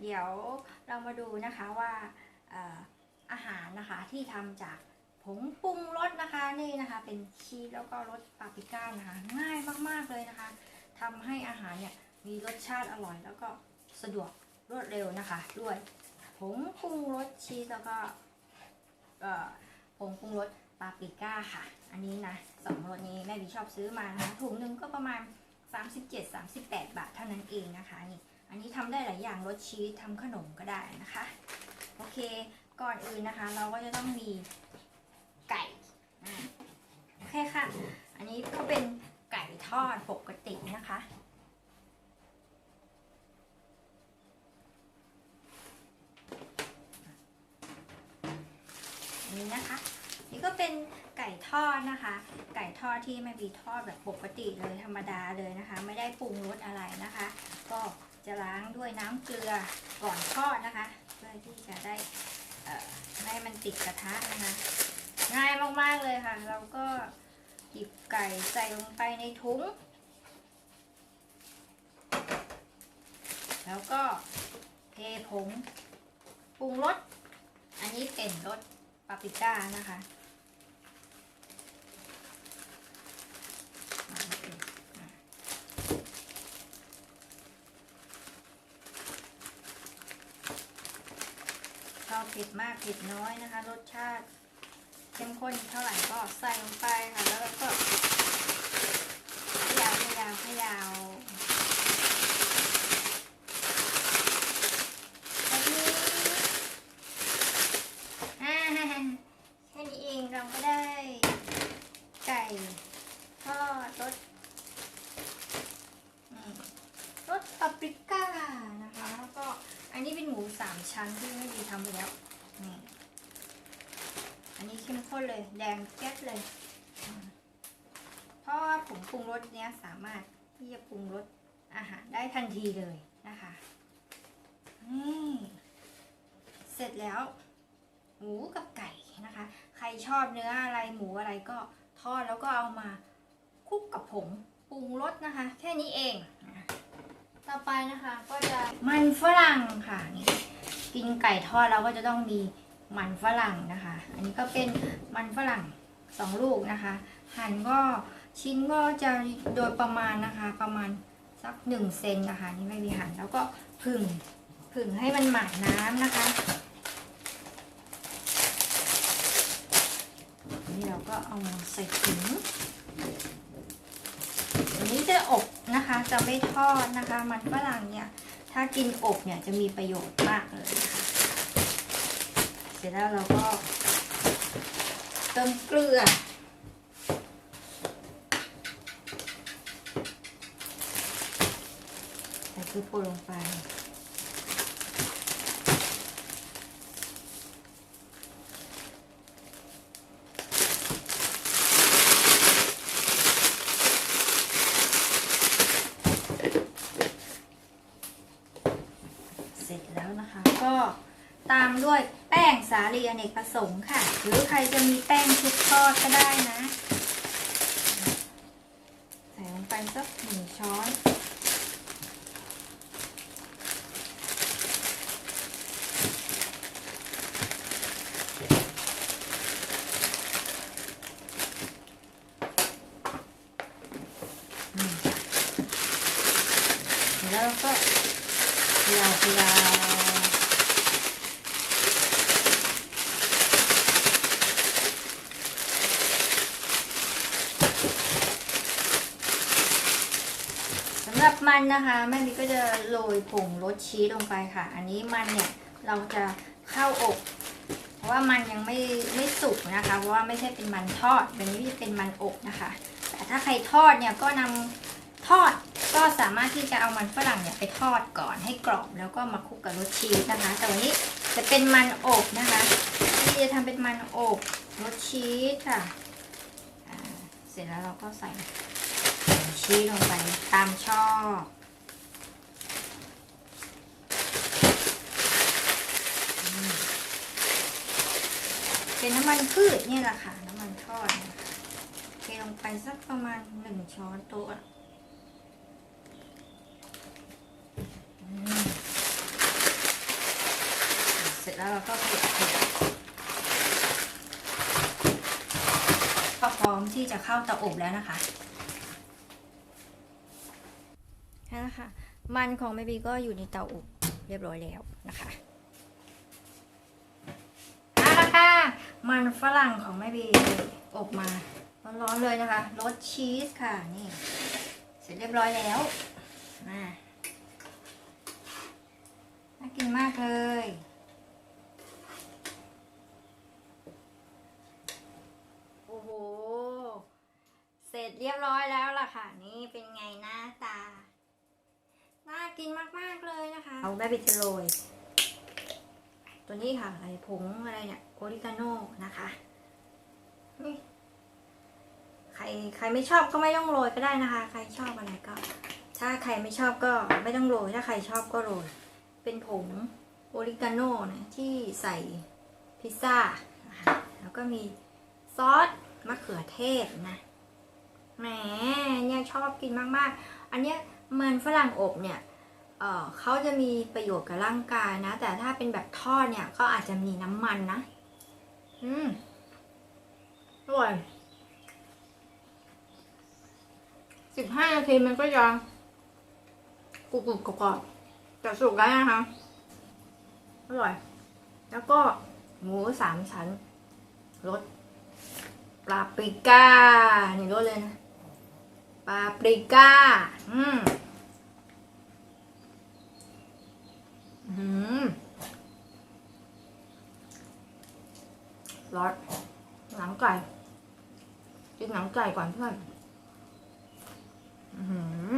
เดี๋ยวเรามาดูนะคะว่าอาหารนะคะที่ทำจากผงปรุงรสนะคะนี่นะคะเป็นชีสแล้วก็รสปาปริก้านะคะง่ายมากๆเลยนะคะทำให้อาหารเนี่ยมีรสชาติอร่อยแล้วก็สะดวกรวดเร็วนะคะ ด้วยผงปรุงรสชีสแล้วก็ผงปรุงรสปาปริก้าค่ะ อันนี้นะสองรสนี้แม่บีชอบซื้อมานะคะถุงหนึ่งก็ประมาณ 37-38 บาทเท่านั้นเองนะคะนี่ อันนี้ทำได้หลายอย่างรสชีสทำขนมก็ได้นะคะ โอเค ก่อนอื่นนะคะ เราก็จะต้องมีไก่อ่าโอเคค่ะ อันนี้ก็เป็นไก่ทอดปกตินะคะนนี้นะคะ นี่ก็เป็นไก่ทอดนะคะ ไก่ทอดที่แม่บีทอดแบบปกติเลยธรรมดาเลยนะคะ ไม่ได้ปรุงรสอะไรนะคะ ก็ จะล้างด้วยน้ำเกลือก่อนทอดนะคะ เพื่อที่จะได้เอ่อให้มันติดกระทะนะคะ ง่ายมากๆเลยค่ะ เราก็หยิบไก่ใส่ลงไปในถุง แล้วก็เทผงปรุงรส อันนี้เป็นรสปาปริก้านะคะ ชอบเผ็ดมากเผ็ดน้อยนะคะ รสชาติเข้มข้นเท่าไหร่ก็ใส่ลงไปค่ะ แล้วก็ขยาวขยาวขยาวแบบนี้ อ่าแค่นี้เองเราก็ได้ ไก่ทอดรสอืมรสปาปริก้านะคะ แล้วก็อันนี้เป็นหมู สามชั้นที่ไม่ดีทำไปแล้วนี่อันนี้เข้มข้นเลย แดงแก๊สเลย เพราะว่าผงปรุงรสเนี้ยสามารถที่จะปรุงรสอาหารได้ทันทีเลยนะคะนี่เสร็จแล้ว หมูกับไก่นะคะ ใครชอบเนื้ออะไรหมูอะไรก็ทอดแล้วก็เอามาคลุกกับผงปรุงรสนะคะ แค่นี้เอง ต่อไปนะคะก็จะมันฝรั่งค่ะนี่ กินไก่ทอดเราก็จะต้องมีมันฝรั่งนะคะ อันนี้ก็เป็นมันฝรั่งสองลูกนะคะ หั่นก็ชิ้นก็จะโดยประมาณนะคะ ประมาณสักหนึ่งเซนนะคะ นี่ไม่มีหั่นแล้วก็ผึ่งผึ่งให้มันหมาดน้ำนะคะ นี่เราก็เอามาใส่ถุงอันนี้จะอบนะคะ จะไม่ทอดนะคะ มันฝรั่งเนี่ย ถ้ากินอบเนี่ยจะมีประโยชน์มากเลยนะคะเสร็จแล้วเราก็เติมเกลือ ใส่เกลือป่นลงไป เสร็จแล้วนะคะ ก็ตามด้วยแป้งสาลีอเนกประสงค์ค่ะ หรือใครจะมีแป้งชุบทอดก็ได้นะ ใส่ลงไปสักหนึ่งช้อนแล้วก็เขยาวขยาวสำ หรับมันนะคะแม่บิ๊กก็จะโรยผงรสชีสลงไปค่ะ อันนี้มันเนี่ยเราจะเข้าอบเพราะว่ามันยังไม่ไม่สุกนะคะ เพราะว่าไม่ใช่เป็นมันทอดเป็นนี้จะเป็นมันอบนะคะ แต่ถ้าใครทอดเนี่ยก็นำทอดก็สามารถที่จะเอามันฝรั่งเนี่ยไปทอดก่อนให้กรอบแล้วก็มาคลุกกับรสชีสนะคะ แต่วันนี้จะเป็นมันอบนะคะที่จะทำเป็นมันอบรสชีสค่ะเสร็จแล้วเราก็ใส่ ชีสลงไปตามชอบเป็นน้ำมันพืชเนี่ยแหละค่ะ น้ำมันทอดเทลงไปสักประมาณหนึ่งช้อนโต๊ะอะอืมเราก็เปลี่ยนเปลี่ยนก็พร้อมที่จะเข้าเตาอบแล้วนะคะ นะคะ มันของแม่บีก็อยู่ในเตาอบเรียบร้อยแล้วนะคะเอาละค่ะ มันฝรั่งของแม่บีอบมาร้อนๆเลยนะคะรสชีสค่ะนี่ เสร็จเรียบร้อยแล้วมาน่ากินมากเลยโอ้โหเสร็จเรียบร้อยแล้วล่ะค่ะ นี่เป็นไงหน้าตา น่ากินมากๆเลยนะคะ เอาแม่บิดจะโรยตัวนี้ค่ะอะไรผงอะไรเนี่ยโอริกาโน่นะคะนี่ใครใครไม่ชอบก็ไม่ต้องโรยก็ได้นะคะ ใครชอบอะไรก็ ถ้าใครไม่ชอบก็ไม่ต้องโรยถ้าใครชอบก็โรยเป็นผงโอริกาโน่นะที่ใส่พิซซ่านะคะแล้วก็มีซอสมะเขือเทศนะแหมเนี่ยชอบกินมากๆ อันเนี้ย มันฝรั่งอบเนี่ยเเขาจะมีประโยชน์กับร่างกายนะ แต่ถ้าเป็นแบบทอดเนี่ยก็อาจจะมีน้ำมันนะ อืมอร่อยสิบห้านาทีมันก็ยังกรุบกรอบๆแต่สุกแล้วนะคะ อร่อย แล้วก็หมูสามชั้นรสปลาปิก้านี่รสเลยนะ ปาปริก้า อืมอืมร้อนหนังไก่กินหนังไก่ก่อนเพื่อน อือหือ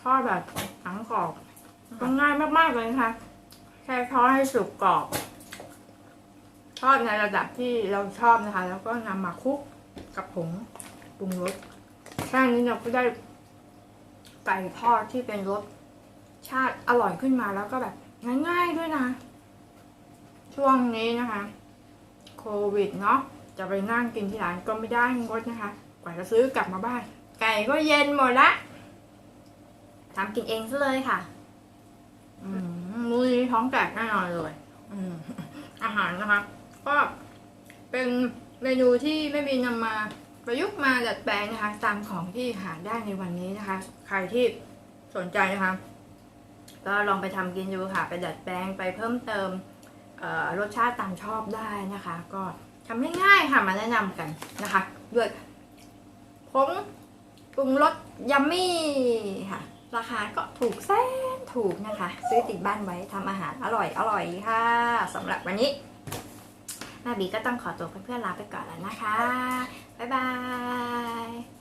ทอดแบบหนังกรอบก็ง่ายมากๆเลยนะคะแค่ทอดให้สุกกรอบ ทอดในระดับที่เราชอบนะคะ แล้วก็นำมาคลุกกับผง ปรุงรสแค่นี้เราก็ได้ไก่ทอดที่เป็นรสชาติอร่อยขึ้นมาแล้วก็แบบง่าย ๆด้วยนะ ช่วงนี้นะคะ โควิดเนาะจะไปนั่งกินที่ร้านก็ไม่ได้งดนะคะ กว่าจะซื้อกลับมาบ้าน ไก่ก็เย็นหมดละทำกินเองซะเลยค่ะมื้อนี้ท้องแตกแน่นอนเลยอืมอาหารนะคะ ก็เป็นเมนูที่แม่บีนำมา ประยุกต์มาดัดแปลงนะคะตามของที่หาได้ในวันนี้นะคะ ใครที่สนใจนะคะ ก็ลองไปทำกินดูค่ะ ไปดัดแปลงไปเพิ่มเติมรสชาติตามชอบได้นะคะ ก็ทำง่ายๆค่ะมาแนะนำกันนะคะด้วยผงปรุงรสยัมมี่ค่ะ ราคาก็ถูกแสนถูกนะคะ ซื้อติดบ้านไว้ทำอาหารอร่อยอร่อยค่ะสำหรับวันนี้ แม่บีก็ต้องขอตัวเพื่อนๆลาไปก่อนแล้วนะคะ บ๊ายบาย